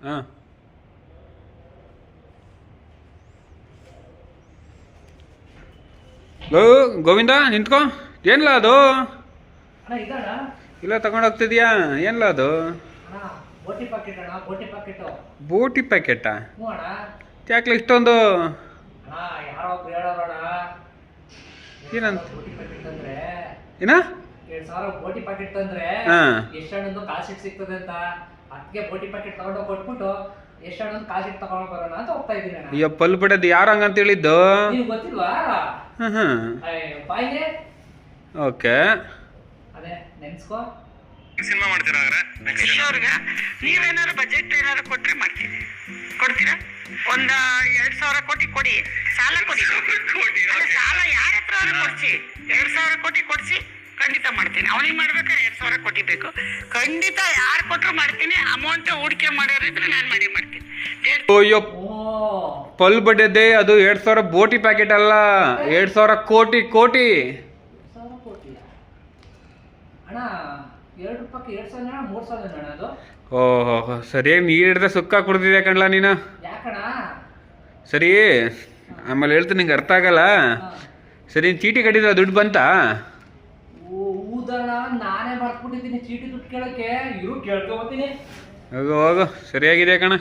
ಹಾಂ. ಲೋ ಗೋವಿಂದ ನಿಂತ್ಕೋ. ಏನಿಲ್ಲ ಅದು? ಇಲ್ಲ ತಗೊಂಡೋಗ್ತಿದ್ಯಾ ಏನ್ಲ ಅದು? ಬೋಟಿ ಪ್ಯಾಕೆಟಾ ಯಾಕ್ಲ ಇಷ್ಟೊಂದು? ಏನಂತ? ಏನ? ಎರಡ್ ಸಾವಿರ ಬೋಟಿ ಪ್ಯಾಕೆಟ್ ತಂದ್ರೆ ಹಾ. ಎಷ್ಟೊಂದು ಕಾಲ್ ಶೀಟ್ ಸಿಗ್ತದೆ ಅಂತ. ಅದಕ್ಕೆ ಬೋಟಿ ಪ್ಯಾಕೆಟ್ ತಗೊಂಡೋಗಿ ಕೊಟ್ಬಿಟ್ಟು ಎಷ್ಟೊಂದು ಕಾಲ್ ಶೀಟ್ ತಗೊಂಡ್ ಬರೋಣ ಅಂತ ಹೋಗ್ತಾ ಇದ್ದೀನಿ ಅಣ್ಣ ಅಯ್ಯೋ ಪಲ್ ಬಿಡೋದು ಯಾರು ಹಂಗಂತ ಹೇಳಿದ್ದು? ನೀವು ಗೊತ್ತಿಲ್ವಾ? ಹಾಂ ಹಾಂ ಅಯ್ಯ್, ಬಾಯ್ಗೆ. ಓಕೆ. ಅದೇ ನೆನ್ಸ್ಕೋ. ಸಿನಿಮಾ ಮಾಡ್ತೀರಾ ಹಾಗಾದ್ರೆ? ಕಿಶೋರ್ಗೆ ನೀವೇನಾದ್ರು ಬಜೆಟ್ ಏನಾದ್ರು ಕೊಟ್ರೆ ಮಾಡ್ತೀವಿ. ಕೊಡ್ತೀರಾ? ಒಂದ ಎರಡ್ ಸಾವಿರ ಕೋಟಿ ಕೊಡಿ. ಸಾಲ ಕೊಡಿ. ಕೋಟಿ, ಅಲ್ಲ. ಸಾಲ ಯಾರ ಹತ್ರ ಕೊಡ್ಸಿ. ಎರಡ್ ಸಾವಿರ ಕೋಟಿ ಕೊಡ್ಸಿ. ಖಂಡಿತ ಮಾಡ್ತೀನಿ. ಅವನಿಗೆ ಮಾಡ್ಬೇಕಾದ್ರೆ ಎರಡ್ ಸಾವಿರ ಕೊಟ್ಟಿಬೇಕು ಖಂಡಿತ ಯಾರು ಕೊಟ್ಟರು ಮಾಡ್ತೀನಿ. ಅಮೌಂಟ್ ಹೂಡಿಕೆ ಮಾಡೋರಿದ್ರೆ ನಾನು ಮಾಡಿ ಮಾಡ್ತೀನಿ. ಅಯ್ಯೋ. ಪಲ್ ಬಡ್ಡದೆ ಅದು ಎರಡ್ ಸಾವಿರ ಬೋಟಿ ಪ್ಯಾಕೆಟ್ ಅಲ್ಲ. ಎರಡ್ ಸಾವಿರ ಕೋಟಿ ಕೋಟಿ. ಓಹೋ ಸರಿಯಾಗಿ ನೀರು ಹಿಡ್ದೆ ಸುಕ್ಕ ಕುಡ್ದಿದೆ ಕಣ್ಲ ನೀನು? ಯಾಕಣ್ಣ? ಸರಿ ಆಮೇಲೆ ಹೇಳ್ತೀನಿ ನಿಂಗೆ ಅರ್ಥ ಆಗಲ್ಲ. ಸರಿ ಚೀಟಿ ಕಟ್ಟಿದ್ರೆ ದುಡ್ಡು ಬಂತಾ? ನಾನೇ ಬರ್ತ್ಬಿಟ್ಟಿದ್ದೀನಿ ಚೀಟಿ ದುಡ್ಡು ಕೇಳಕ್ಕೆ. ಇರು ಕೇಳ್ಕೊಬತ್ತೀನಿ ಹೋಗು ಹೋಗು. ಸರಿಯಾಗಿದೆ ಕಣ?